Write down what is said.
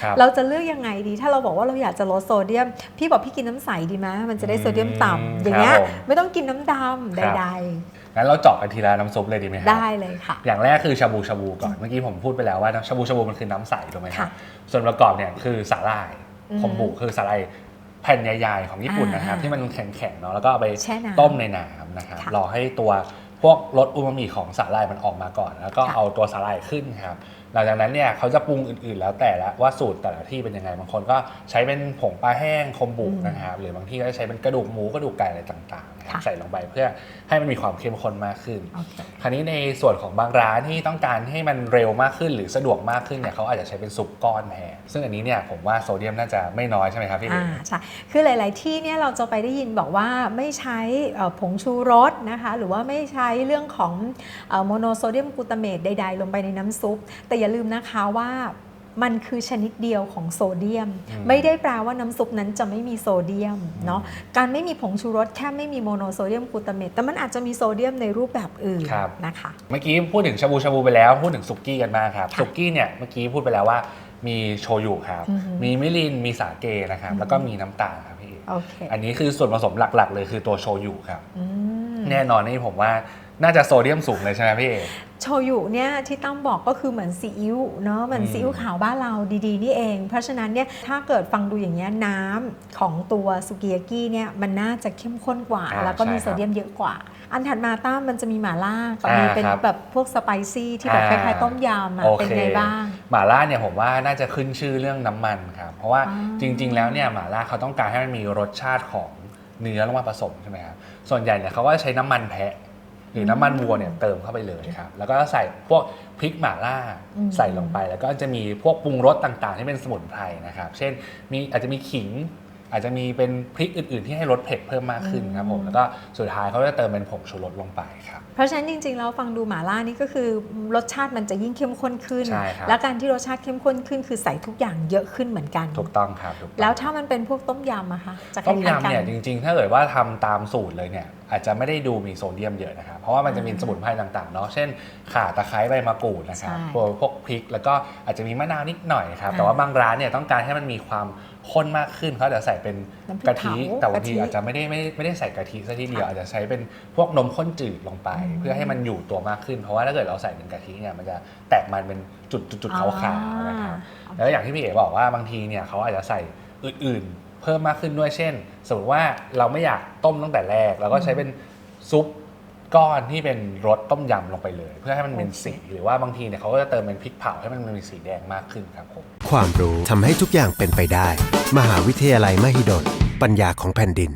ครับเราจะเลือกยังไงดี ถ้าเราบอกว่าเราอยากจะลดโซเดียม พี่บอกพี่กินน้ำใสดีไหมมันจะได้โซเดียมต่ำอย่างเงี้ยครับผมไม่ต้องกินน้ำดำครับใดงั้นเราเจาะกันทีละน้ำซุปเลยดีไหมคๆรับได้เลยค่ะ อย่างแรกคือชาบูชาบูก่อนเมื่อกี้ผมพูดไปแล้วว่าชาบูชาบูมันคือน้ำใสถูกไหมครับค่ะส่วนประกอบเนี่ยคือสาหร่ายอืมคอมบุคือสาหร่ายแผ่นใหญ่ๆของญี่ปุ่นนะครับอ่าที่มันแข็งๆเนาะแล้วก็เอาไปแช่น้ำต้มในน้ำนะครับค่ะรอให้ตัวพวกรสอูมามิของสาหร่ายมันออกมาก่อน แล้วก็ค่ะเอาตัวสาหร่ายขึ้นครับ หลังจากนั้นเนี่ยเขาจะปรุงอื่นๆ แล้วแต่ละว่าสูตรแต่ละที่เป็นยังไงบางคนก็ใช้เป็นผงปลาแห้งคอมบุนะครับหรือบางที่ก็จะใช้เป็นกระดูกหมูกระดูกไก่อะไรต่างๆนะครับใส่ลงไปเพื่อให้มันมีความเข้มข้นมากขึ้นโอเคคราวนี้ในส่วนของบางร้านที่ต้องการให้มันเร็วมากขึ้น หรือสะดวกมากขึ้นเนี่ยเขาอาจจะใช้เป็นซุปก้อนแทนซึ่งอันนี้เนี่ยผมว่าโซเดียมน่าจะไม่น้อยใช่ไหมครับพี่เอ๋อ่าใช่คือหลาย ๆ ที่เนี่ยเราจะไปได้ยินบอกว่าไม่ใช้เอ่อผงชูรสนะคะหรือว่าไม่ใช้เรื่องของโมโนโซเดียมกลูตาเมตใด ๆ ลงไปในน้ำซุป แต่อย่าลืมนะคะว่า มันคือชนิดเดียวของโซเดียม ไม่ได้แปลว่าน้ำซุปนั้นจะไม่มีโซเดียมเนาะการไม่มีผงชูรสแค่ไม่มีโมโนโซเดียมกลูตาเมตแต่มันอาจจะมีโซเดียมในรูปแบบอื่นครับนะคะเมื่อกี้พูดถึงชาบูชาบูไปแล้วพูดถึงสุกี้กันมางครับค่ะสุกี้เนี่ยเมื่อกี้พูดไปแล้วว่ามีโชยุครับอือฮึมีมิริน มีสาเกนะครับอือฮึแล้วก็มีน้ำตาลครับพี่เอ๋โอเคอันนี้คือส่วนผสมหลักๆ เลยคือตัวโชยุครับอืมแน่นอนนี่ผมว่า น่าจะโซเดียมสูงเลยใช่ไหมพี่เอ๋โชยุเนี่ยที่ตั้มบอกก็คือเหมือนซีอิ๊วเนาะเหมือนอืมซีอิ๊วขาวบ้านเราดีๆ นี่เอง เพราะฉะนั้นเนี่ยถ้าเกิดฟังดูอย่างเงี้ยน้ำของตัวสุกิยากิเนี่ยมันน่าจะเข้มข้นกว่าอ่าแล้วก็มีใช่ครับโซเดียมเยอะกว่า อันถัดมาตั้มมันจะมีหม่าล่ากับอ่ามีมีเป็นครับแบบพวกสไปซี่ที่แบบคอ่าล้ายๆต้มยำอะโอเป็นเคไงบ้างหม่าล่าเนี่ยผมว่าน่าจะขึ้นชื่อเรื่องน้ำมันครับเพราะว่าอ่าจริง ๆ แล้วเนี่ยหม่าล่าเขาต้องการให้มันมีรสชาติของเนื้อลงมาผสมใช่ไหมครับส่วนใหญ่เนี่ยเขาก็ใช้น้ำมันแพะห รือน้ำมันวัวเนี่ยเติมเข้าไปเลยครับแล้วก็ใส่พวกพริกหม่าล่าอืมใส่ลงไป แล้วก็จะมีพวกปรุงรสต่างๆ ที่เป็นสมุนไพรนะครับ เช่นมีอาจจะมีขิง อาจจะมีเป็นพริกอื่น ๆ ที่ให้รสเผ็ดเพิ่มมากขึ้นครับผมแล้วก็สุดท้ายเขาจะเติมเป็นผงชูรสลงไปครับ เพราะฉะนั้นจริงๆแล้วฟังดูหม่าล่านี่ก็คือรสชาติมันจะยิ่งเข้มข้นขึ้น ใช่ครับ และการที่รสชาติเข้มข้นขึ้น คือใส่ทุกอย่างเยอะขึ้นเหมือนกัน ถูกต้องครับถูกต้อง แล้วถ้ามันเป็นพวกต้มยำอะคะจะคต้มล้ายๆยำกั เนี่ยนจริงๆ ถ้าเกิดว่าทำตามสูตรเลยเนี่ยอาจจะไม่ได้ดูมีโซเดียมเยอะนะครับ เพราะว่ามันจะมีอ่าสมุนไพรต่างๆเนาะเช่นข่าตะไคร้ใบมะกรูดนะครับใช่พวกพวกพริก แล้วก็อาจจะมีมะนาวนิดหน่อยครับอ่าแต่ว่าบางร้านเนี่ยต้องการให้มันมีความ ข้นมากขึ้นเขาจะใส่เป็นน้ำพริกกะทิเผาแต่บางทีกะทิอาจจะไม่ได้ไม่ได้ไม่ได้ใส่กะทิซะทีเดียวค่ะอาจจะใช้เป็นพวกนมข้นจืดลงไปอืมเพื่อให้มันอยู่ตัวมากขึ้น เพราะว่าถ้าเกิดเราใส่เป็นกะทิเนี่ยมันจะแตกมันเป็นจุดๆๆขาวๆนะครับแล้วอย่างที่พี่เอ๋บอกว่าบางทีเนี่ยเขาอาจจะใส่อื่นๆ เพิ่มมากขึ้นด้วยเช่น สมมติว่าเราไม่อยากต้มตั้งแต่แรกเราก็ใช้เป็นซุป ก้อนที่เป็นรสต้มยำลงไปเลย เพื่อให้มันเป็นโอเคสี หรือว่าบางทีเนี่ยเขาก็จะเติมเป็นพริกเผาให้มันมีสีแดงมากขึ้นครับผม ความรู้ทำให้ทุกอย่างเป็นไปได้ มหาวิทยาลัยมหิดล ปัญญาของแผ่นดิน